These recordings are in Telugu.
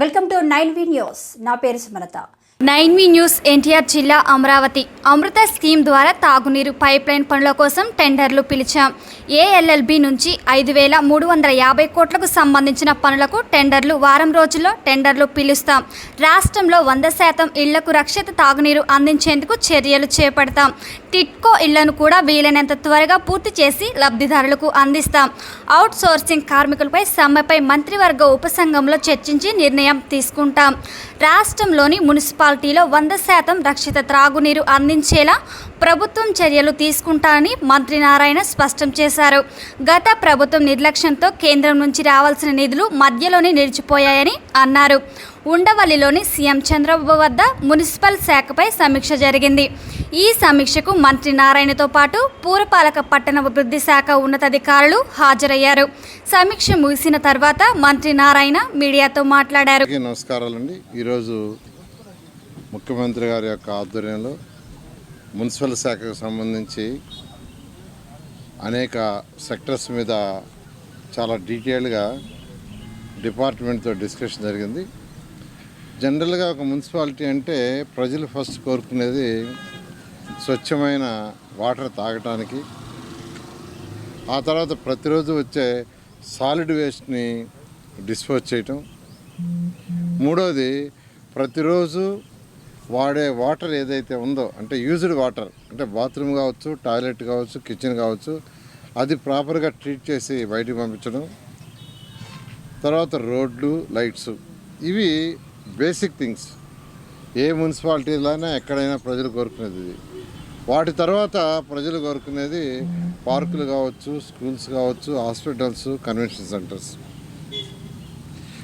Welcome to nine V news. నా పేరు Sumalatha. Nine V news NTR జిల్లా అమరావతి. అమృత స్కీమ్ ద్వారా తాగునీరు పైప్ లైన్ పనుల కోసం టెండర్లు పిలిచాం. ఏఎల్ఎల్బి నుంచి ఐదు వేల మూడు వందల యాభై కోట్లకు సంబంధించిన పనులకు టెండర్లు వారం రోజుల్లో టెండర్లు పిలుస్తాం. రాష్ట్రంలో వంద శాతం ఇళ్ళకు రక్షిత తాగునీరు అందించేందుకు చర్యలు చేపడతాం. టిట్కో ఇళ్ళను కూడా వీలైనంత త్వరగా పూర్తి చేసి లబ్ధిదారులకు అందిస్తాం. అవుట్ సోర్సింగ్ కార్మికులపై సమ్మెపై మంత్రివర్గ ఉపసంఘంలో చర్చించి నిర్ణయం తీసుకుంటాం. రాష్ట్రంలోని మున్సిపాలిటీలో వంద శాతం రక్షిత త్రాగునీరు అందించేలా ప్రభుత్వం చర్యలు తీసుకుంటానని మంత్రి నారాయణ స్పష్టం చేశారు. గత ప్రభుత్వం నిర్లక్ష్యంతో కేంద్రం నుంచి రావాల్సిన నిధులు మధ్యలోనే నిలిచిపోయాయని అన్నారు. ఉండవల్లిలోని సీఎం చంద్రబాబు వద్ద మున్సిపల్ శాఖపై సమీక్ష జరిగింది. ఈ సమీక్షకు మంత్రి నారాయణతో పాటు పూరపాలక పట్టణ అభివృద్ధి శాఖ ఉన్నతాధికారులు హాజరయ్యారు. సమీక్ష ముగిసిన తర్వాత మంత్రి నారాయణ మీడియాతో మాట్లాడారు. నమస్కారాలండి. ఈరోజు ముఖ్యమంత్రి గారి యొక్క ఆధ్వర్యంలో మున్సిపల్ శాఖకు సంబంధించి అనేక సెక్టర్స్ మీద చాలా డీటెయిల్గా డిపార్ట్మెంట్తో డిస్కషన్ జరిగింది. జనరల్గా ఒక మున్సిపాలిటీ అంటే ప్రజలు ఫస్ట్ కోరుకునేది స్వచ్ఛమైన వాటర్ తాగటానికి. ఆ తర్వాత ప్రతిరోజు వచ్చే సాలిడ్ వేస్ట్ని డిస్పోజ్ చేయటం. మూడోది ప్రతిరోజు వాడే వాటర్ ఏదైతే ఉందో అంటే యూజ్డ్ వాటర్ అంటే బాత్రూమ్ కావచ్చు టాయిలెట్ కావచ్చు కిచెన్ కావచ్చు అది ప్రాపర్గా ట్రీట్ చేసి బయటికి పంపించడం. తర్వాత రోడ్లు లైట్స్ ఇవి బేసిక్ థింగ్స్. ఏ మున్సిపాలిటీలోనే ఎక్కడైనా ప్రజలు కోరుకునేది ఇది. వాటి తర్వాత ప్రజలు కోరుకునేది పార్కులు కావచ్చు స్కూల్స్ కావచ్చు హాస్పిటల్స్ కన్వెన్షన్ సెంటర్స్.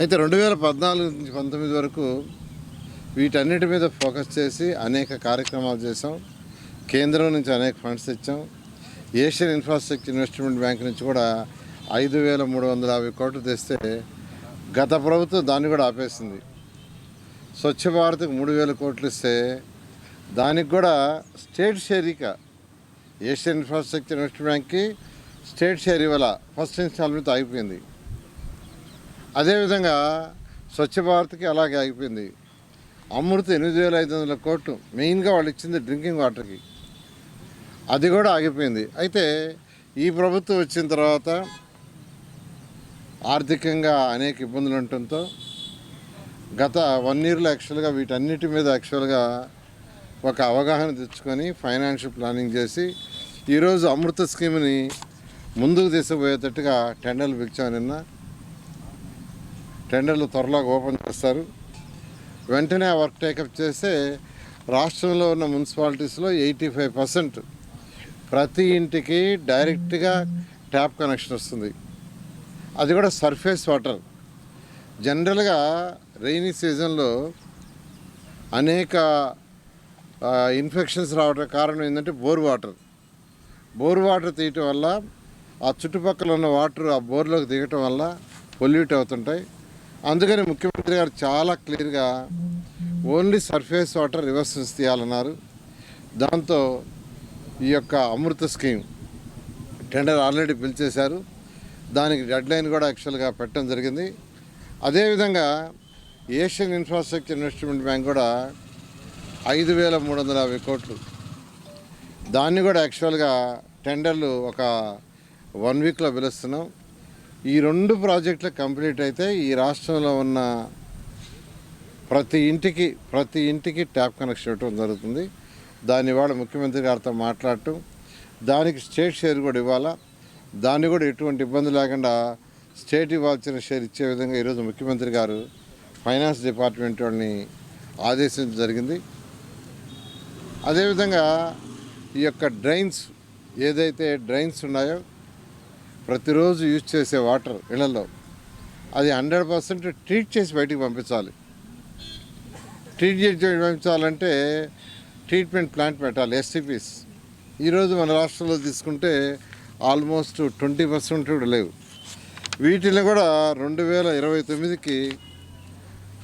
అయితే రెండు వేల పద్నాలుగు నుంచి పంతొమ్మిది వరకు వీటన్నిటి మీద ఫోకస్ చేసి అనేక కార్యక్రమాలు చేసాం కేంద్రం నుంచి అనేక ఫండ్స్ తెచ్చాం. ఏషియన్ ఇన్ఫ్రాస్ట్రక్చర్ ఇన్వెస్ట్మెంట్ బ్యాంక్ నుంచి కూడా ఐదు వేల మూడు వందల యాభై కోట్లు తెస్తే గత ప్రభుత్వం దాన్ని కూడా ఆపేసింది. స్వచ్ఛ భారత్కి మూడు వేల కోట్లు ఇస్తే దానికి కూడా స్టేట్ షేరిక ఏషియన్ ఇన్ఫ్రాస్ట్రక్చర్ ఇన్వెస్ట్మెంట్ బ్యాంక్కి స్టేట్ షేర్ ఇవ్వాల. ఫస్ట్ ఇన్స్టాల్మెంట్ ఆగిపోయింది. అదేవిధంగా స్వచ్ఛ భారత్కి అలాగే ఆగిపోయింది. అమృత ఎనిమిది వేల ఐదు వందల కోట్లు మెయిన్గా వాళ్ళు ఇచ్చింది డ్రింకింగ్ వాటర్కి. అది కూడా ఆగిపోయింది. అయితే ఈ ప్రభుత్వం వచ్చిన తర్వాత ఆర్థికంగా అనేక ఇబ్బందులు ఉండటంతో గత వన్ ఇయర్లో యాక్చువల్గా వీటన్నిటి మీద యాక్చువల్గా ఒక అవగాహన తెచ్చుకొని ఫైనాన్షియల్ ప్లానింగ్ చేసి ఈరోజు అమృత స్కీమ్ని ముందుకు తీసుకుపోయేటట్టుగా టెండర్లు పిలిచాం నిన్న. టెండర్లు త్వరలో ఓపెన్ చేస్తారు. వెంటనే ఆ వర్క్ టేకప్ చేస్తే రాష్ట్రంలో ఉన్న మున్సిపాలిటీస్లో ఎయిటీ ఫైవ్ పర్సెంట్ ప్రతి ఇంటికి డైరెక్ట్గా ట్యాప్ కనెక్షన్ వస్తుంది. అది కూడా సర్ఫేస్ వాటర్. జనరల్గా రైనీ సీజన్లో అనేక ఇన్ఫెక్షన్స్ రావడం కారణం ఏంటంటే బోర్ వాటర్. బోర్ వాటర్ తీయటం వల్ల ఆ చుట్టుపక్కల ఉన్న వాటర్ ఆ బోర్లోకి దిగటం వల్ల పొల్యూట్ అవుతుంటాయి. అందుకని ముఖ్యమంత్రి గారు చాలా క్లియర్గా ఓన్లీ సర్ఫేస్ వాటర్ రివర్సెస్ తీయాలన్నారు. దాంతో ఈ యొక్క అమృత స్కీమ్ టెండర్ ఆల్రెడీ పిలిచేశారు. దానికి డెడ్ లైన్ కూడా యాక్చువల్గా పెట్టడం జరిగింది. అదేవిధంగా ఏషియన్ ఇన్ఫ్రాస్ట్రక్చర్ ఇన్వెస్ట్మెంట్ బ్యాంక్ కూడా ఐదు వేల మూడు వందల యాభై కోట్లు. దాన్ని కూడా యాక్చువల్గా టెండర్లు ఒక వన్ వీక్లో పిలుస్తున్నాం. ఈ రెండు ప్రాజెక్టులు కంప్లీట్ అయితే ఈ రాష్ట్రంలో ఉన్న ప్రతి ఇంటికి ప్రతి ఇంటికి ట్యాప్ కనెక్షన్ ఇవ్వడం జరుగుతుంది. దాన్ని ఇవాళ ముఖ్యమంత్రి గారితో మాట్లాడటం దానికి స్టేట్ షేర్ కూడా ఇవ్వాలా? దాన్ని కూడా ఎటువంటి ఇబ్బంది లేకుండా స్టేట్ ఇవ్వాల్సిన షేర్ ఇచ్చే విధంగా ఈరోజు ముఖ్యమంత్రి గారు ఫైనాన్స్ డిపార్ట్మెంట్ వాళ్ళని ఆదేశించడం జరిగింది. అదేవిధంగా ఈ యొక్క డ్రైన్స్ ఏదైతే డ్రైన్స్ ఉన్నాయో ప్రతిరోజు యూజ్ చేసే వాటర్ ఇళ్ళలో అది హండ్రెడ్ పర్సెంట్ ట్రీట్ చేసి బయటికి పంపించాలి. ట్రీట్ చేసి పంపించాలంటే ట్రీట్మెంట్ ప్లాంట్ పెట్టాలి ఎస్టీపీస్ ఈరోజు మన రాష్ట్రంలో తీసుకుంటే ఆల్మోస్ట్ ట్వంటీ పర్సెంట్ కూడా లేవు. వీటిని కూడా రెండు వేల ఇరవై తొమ్మిదికి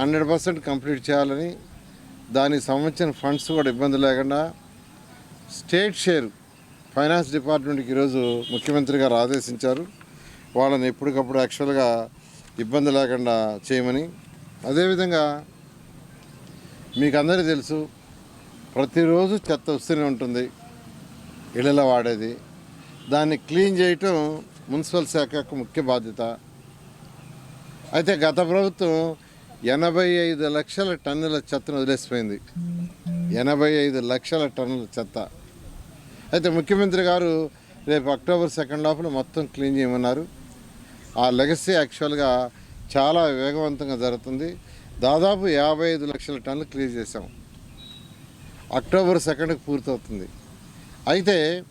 హండ్రెడ్ పర్సెంట్ కంప్లీట్ చేయాలని దానికి సంబంధించిన ఫండ్స్ కూడా ఇబ్బంది లేకుండా స్టేట్ షేర్ ఫైనాన్స్ డిపార్ట్మెంట్కి ఈరోజు ముఖ్యమంత్రి గారు ఆదేశించారు. వాళ్ళని ఎప్పటికప్పుడు యాక్చువల్గా ఇబ్బంది లేకుండా చేయమని. అదేవిధంగా మీకు అందరికీ తెలుసు ప్రతిరోజు చెత్త వస్తూనే ఉంటుంది ఇళ్ళలో వాడేది. దాన్ని క్లీన్ చేయటం మున్సిపల్ శాఖ యొక్క ముఖ్య బాధ్యత. అయితే గత ప్రభుత్వం ఎనభై ఐదు లక్షల టన్నుల చెత్తను వదిలేసిపోయింది. ఎనభై ఐదు లక్షల టన్నుల చెత్త. అయితే ముఖ్యమంత్రి గారు రేపు అక్టోబర్ సెకండ్ లోపల మొత్తం క్లీన్ చేయమన్నారు. ఆ లెగసీ యాక్చువల్గా చాలా వేగవంతంగా జరుగుతుంది. దాదాపు యాభై ఐదు లక్షల టన్నులు క్లీన్ చేసాం అక్టోబర్ సెకండ్కి పూర్తవుతుంది. అయితే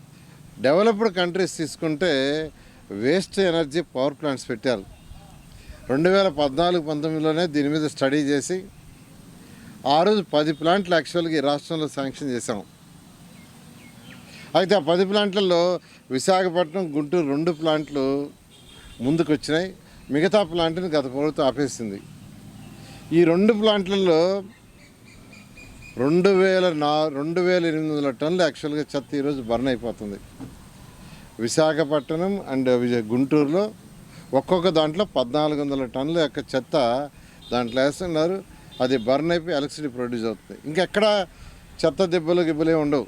డెవలప్డ్ కంట్రీస్ తీసుకుంటే వేస్ట్ ఎనర్జీ పవర్ ప్లాంట్స్ పెట్టారు. రెండు వేల పద్నాలుగు పంతొమ్మిదిలోనే దీని మీద స్టడీ చేసి ఆ రోజు పది ప్లాంట్లు యాక్చువల్గా ఈ రాష్ట్రంలో శాంక్షన్ చేసాం అయితే ఆ పది ప్లాంట్లలో విశాఖపట్నం గుంటూరు రెండు ప్లాంట్లు ముందుకు వచ్చినాయి మిగతా ప్లాంట్ని గత ప్రభుత్వం ఆపేసింది. ఈ రెండు ప్లాంట్లలో రెండు వేల నా రెండు వేల ఎనిమిది వందల టన్నులు యాక్చువల్గా చెత్త ఈరోజు బర్న్ అయిపోతుంది. విశాఖపట్నం అండ్ విజయ గుంటూరులో ఒక్కొక్క దాంట్లో పద్నాలుగు వందల టన్నుల యొక్క చెత్త దాంట్లో వేస్తున్నారు. అది బర్న్ అయిపోయి ఎలక్ట్రిసిటీ ప్రొడ్యూస్ అవుతుంది. ఇంకెక్కడ చెత్త దెబ్బలు గిబ్బలే ఉండవు.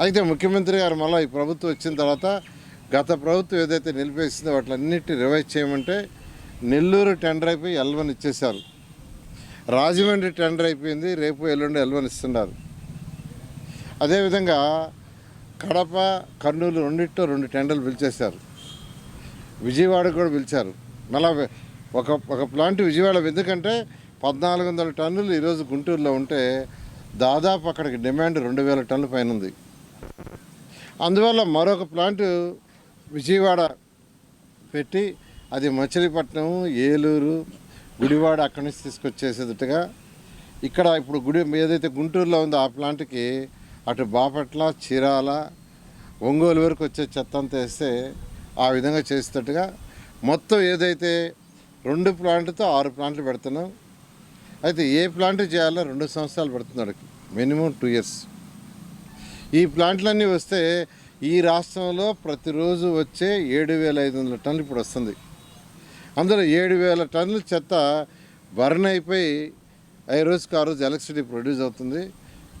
అయితే ముఖ్యమంత్రి గారు మళ్ళీ ఈ ప్రభుత్వం వచ్చిన తర్వాత గత ప్రభుత్వం ఏదైతే నిలిపేసిందో వాటిలన్నిటి రివైజ్ చేయమంటే నెల్లూరు టెండర్ అయిపోయి ఎల్వన్ ఇచ్చేశారు. రాజమండ్రి టెండర్ అయిపోయింది. రేపు ఎల్లుండి ఎల్వన్ ఇస్తున్నారు. అదేవిధంగా కడప కర్నూలు రెండిట్లో రెండు టెండర్లు పిలిచేశారు. విజయవాడ కూడా పిలిచారు. నలభై ఒక ఒక ప్లాంట్ విజయవాడ ఎందుకంటే పద్నాలుగు వందల టన్నులు ఈరోజు గుంటూరులో ఉంటే దాదాపు అక్కడికి డిమాండ్ రెండు వేల టన్నుల పైన ఉంది. అందువల్ల మరొక ప్లాంట్ విజయవాడ పెట్టి అది మచిలీపట్నం ఏలూరు గుడివాడ అక్కడి నుంచి తీసుకొచ్చేసేటట్టుగా ఇక్కడ ఇప్పుడు గుడి ఏదైతే గుంటూరులో ఉందో ఆ ప్లాంట్కి అటు బాపట్ల చీరాల ఒంగోలు వరకు వచ్చే చెత్త అంతా వేస్తే ఆ విధంగా చేసేటట్టుగా మొత్తం ఏదైతే రెండు ప్లాంట్తో ఆరు ప్లాంట్లు పెడుతున్నాం అయితే ఏ ప్లాంట్ చేయాలో రెండు సంవత్సరాలు పెడుతున్నాడు మినిమం టూ ఇయర్స్. ఈ ప్లాంట్లన్నీ వస్తే ఈ రాష్ట్రంలో ప్రతిరోజు వచ్చే ఏడు వేల ఐదు వందల టన్నులు ఇప్పుడు వస్తుంది. అందులో ఏడు వేల టన్నుల చెత్త బర్న్ అయిపోయి ఐదు రోజుకి ఆ రోజు ఎలక్ట్రిసిటీ ప్రొడ్యూస్ అవుతుంది.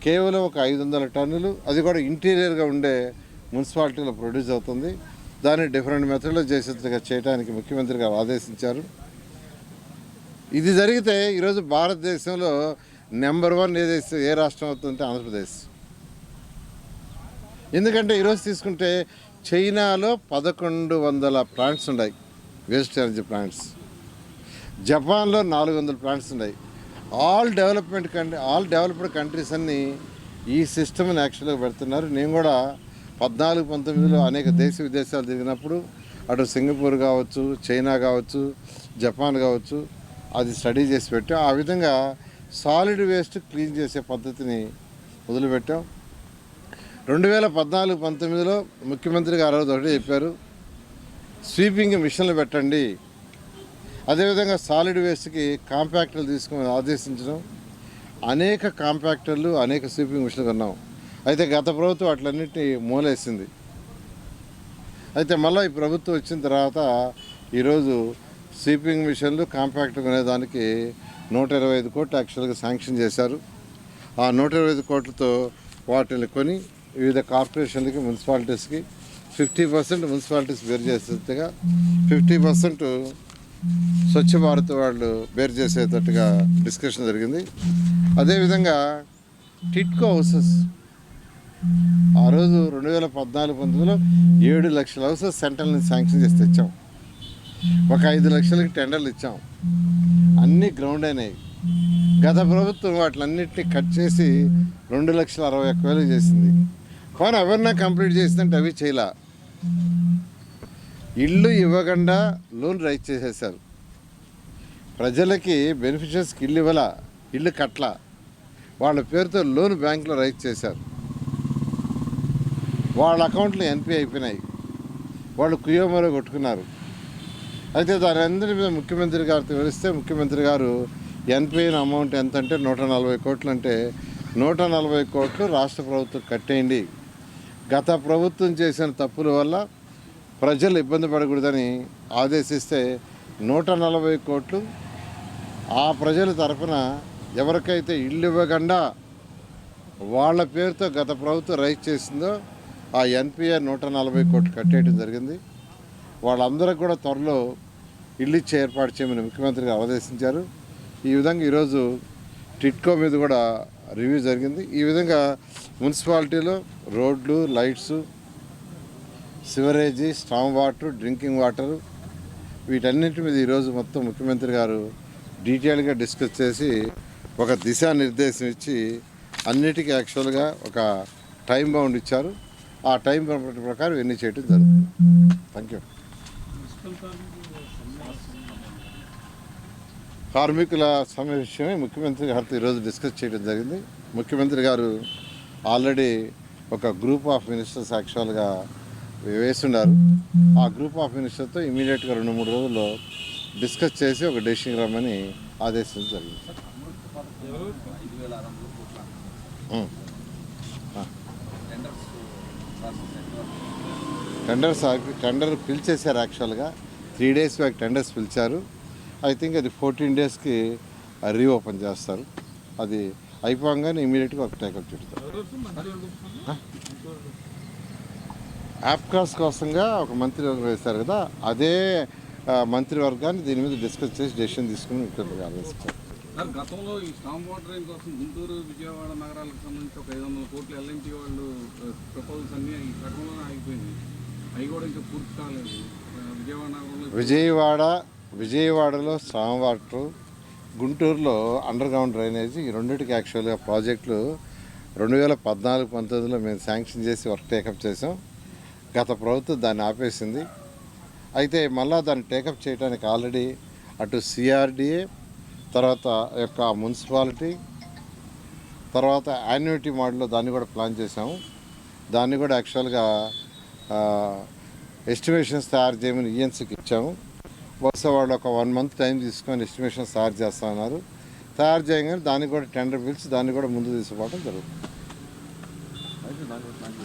కేవలం ఒక ఐదు వందల టన్నులు అది కూడా ఇంటీరియర్గా ఉండే మున్సిపాలిటీలో ప్రొడ్యూస్ అవుతుంది. దాన్ని డిఫరెంట్ మెథడ్లో చేసేట్టుగా చేయడానికి ముఖ్యమంత్రి గారు ఆదేశించారు. ఇది జరిగితే ఈరోజు భారతదేశంలో నెంబర్ వన్ ఏదైతే ఏ రాష్ట్రం అవుతుందంటే ఆంధ్రప్రదేశ్. ఎందుకంటే ఈరోజు తీసుకుంటే చైనాలో పదకొండు వందల ప్లాంట్స్ ఉన్నాయి వేస్ట్ ఎనర్జీ ప్లాంట్స్ జపాన్లో నాలుగు వందల ప్లాంట్స్ ఉన్నాయి. All development country all developed countries అన్నీ ఈ సిస్టమ్ని యాక్చువల్గా పెడుతున్నారు. నేను కూడా పద్నాలుగు పంతొమ్మిదిలో అనేక దేశ విదేశాలు తిరిగినప్పుడు అటు సింగపూర్ కావచ్చు చైనా కావచ్చు జపాన్ కావచ్చు అది స్టడీ చేసి పెట్టాం. ఆ విధంగా సాలిడ్ వేస్ట్ క్లీన్ చేసే పద్ధతిని మొదలుపెట్టాం రెండు వేల పద్నాలుగు పంతొమ్మిదిలో ముఖ్యమంత్రి గారు ఆ రోజు చెప్పారు స్వీపింగ్ మిషన్లు పెట్టండి. అదేవిధంగా సాలిడ్ వేస్ట్కి కాంపాక్టర్లు తీసుకుని ఆదేశించడం. అనేక కాంపాక్టర్లు అనేక స్వీపింగ్ మిషన్లు కొన్నాం. అయితే గత ప్రభుత్వం అట్లన్నింటినీ మూలేసింది. అయితే మళ్ళీ ఈ ప్రభుత్వం వచ్చిన తర్వాత ఈరోజు స్వీపింగ్ మిషన్లు కాంపాక్ట్ కొనేదానికి నూట ఇరవై ఐదు కోట్లు యాక్చువల్గా శాంక్షన్ చేశారు. ఆ నూట ఇరవై ఐదు కోట్లతో వాటిని కొని వివిధ కార్పొరేషన్లకి మున్సిపాలిటీస్కి ఫిఫ్టీ పర్సెంట్ మున్సిపాలిటీస్ బేర్ చేసేట్టుగా ఫిఫ్టీ పర్సెంట్ స్వచ్ఛ భారత్ వాళ్ళు బేర్ చేసేటట్టుగా డిస్కషన్ జరిగింది. అదేవిధంగా టిట్కో హౌసెస్ ఆ రోజు రెండు వేల పద్నాలుగు పంతొమ్మిదిలో ఏడు లక్షల హౌసెస్ సెంట్రల్ నుంచి శాంక్షన్ చేసి తెచ్చాం. ఒక ఐదు లక్షలకి టెండర్లు ఇచ్చాం. అన్నీ గ్రౌండ్ అయినాయి. గత ప్రభుత్వం వాటిలన్నింటినీ కట్ చేసి రెండు లక్షల అరవై ఒక్క వేలు చేసింది. కానీ ఎవరన్నా కంప్లీట్ చేసిందంటే అవి చేయలా. ఇల్లు ఇవ్వకుండా లోన్ రైట్ చేసేసారు ప్రజలకి బెనిఫిషియర్స్కి ఇల్లు ఇవ్వాల? ఇల్లు కట్ల వాళ్ళ పేరుతో లోన్ బ్యాంకులో రైట్ చేశారు. వాళ్ళ అకౌంట్లు ఎన్పి అయిపోయినాయి. వాళ్ళు కుయోమరో కొట్టుకున్నారు. అయితే దాని అందరి మీద ముఖ్యమంత్రి గారితో వివరిస్తే ముఖ్యమంత్రి గారు ఎన్పిఐన అమౌంట్ ఎంత అంటే నూట నలభై కోట్లు అంటే నూట నలభై కోట్లు రాష్ట్ర ప్రభుత్వం కట్టేయండి. గత ప్రభుత్వం చేసిన తప్పుల వల్ల ప్రజలు ఇబ్బంది పడకూడదని ఆదేశిస్తే నూట నలభై కోట్లు ఆ ప్రజల తరఫున ఎవరికైతే ఇల్లు ఇవ్వకుండా వాళ్ళ పేరుతో గత ప్రభుత్వం రైట్ చేసిందో ఆ ఎన్పిఆర్ నూట నలభై కోట్లు కట్టేయడం జరిగింది. వాళ్ళందరికీ కూడా త్వరలో ఇల్లు ఇచ్చి ఏర్పాటు చేయమని ముఖ్యమంత్రి గారు ఆదేశించారు. ఈ విధంగా ఈరోజు టిట్కో మీద కూడా రివ్యూ జరిగింది. ఈ విధంగా మున్సిపాలిటీలో రోడ్లు lights sewerage storm water drinking water వీటన్నిటి మీద ఈరోజు మొత్తం ముఖ్యమంత్రి గారు డీటెయిల్గా డిస్కస్ చేసి ఒక దిశానిర్దేశం ఇచ్చి అన్నిటికీ యాక్చువల్గా ఒక టైం బౌండ్ ఇచ్చారు. ఆ టైం ప్రకారం ఇవన్నీ చేయడం జరుగుతుంది. థ్యాంక్ యూ కార్మికుల సమ్మె విషయమే ముఖ్యమంత్రి గారితో ఈరోజు డిస్కస్ చేయడం జరిగింది. ముఖ్యమంత్రి గారు ఆల్రెడీ ఒక గ్రూప్ ఆఫ్ మినిస్టర్స్ యాక్చువల్గా వేస్తున్నారు ఆ గ్రూప్ ఆఫ్ మినిస్టర్తో ఇమీడియట్గా రెండు మూడు రోజుల్లో డిస్కస్ చేసి ఒక డెసిషన్ రమ్మని ఆదేశించడం జరిగింది. టెండర్స్ ఆగి- టెండర్ పిలిచేశారు యాక్చువల్గా. త్రీ డేస్ బ్యాక్ టెండర్స్ పిలిచారు. ఐ థింక్ అది ఫోర్టీన్ డేస్కి రీఓపెన్ చేస్తారు. అది అయిపోగానే ఇమీడియట్గా ఒక టేకప్ చుడతారు యాప్కాస్ కోసంగా ఒక మంత్రివర్గం వేస్తారు కదా అదే మంత్రివర్గాన్ని దీని మీద డిస్కస్ చేసి డెసిషన్ తీసుకుని ముఖ్యమంత్రి ఆలోచిస్తారు సార్ గతంలో ఈ స్టామ్ వాటరింగ్ కోసం గుంటూరు విజయవాడ నగరాలకు సంబంధించి ఒక ఐదు వందల కోట్లు ఎల్ఎన్టీ వాళ్ళు ప్రపోజల్స్ అన్ని ఈ సగంలోనే ఆగిపోయింది అవి కూడా ఇంకా పూర్తి కాలేదు. విజయవాడ నగరంలో విజయవాడ విజయవాడలో స్టామ్ వాటర్ గుంటూరులో అండర్ గ్రౌండ్ డ్రైనేజీ ఈ రెండింటికి యాక్చువల్గా ప్రాజెక్టులు రెండు వేల పద్నాలుగు పంతొమ్మిదిలో మేము శాంక్షన్ చేసి వర్క్ టేకప్ చేసాం. గత ప్రభుత్వం దాన్ని ఆపేసింది. అయితే మళ్ళా దాన్ని టేకప్ చేయడానికి ఆల్రెడీ అటు సిఆర్డిఏ తర్వాత యొక్క మున్సిపాలిటీ తర్వాత యాన్యుటీ మోడల్లో దాన్ని కూడా ప్లాన్ చేసాము దాన్ని కూడా యాక్చువల్గా ఎస్టిమేషన్స్ తయారు చేయమని ఈఎన్సీకి ఇచ్చాము. బహుశా వాళ్ళు ఒక వన్ మంత్ టైం తీసుకొని ఎస్టిమేషన్స్ తయారు చేస్తా ఉన్నారు తయారు చేయగానే దాన్ని కూడా టెండర్ పిలిచి దాన్ని కూడా ముందు తీసుకోవడం జరుగుతుంది.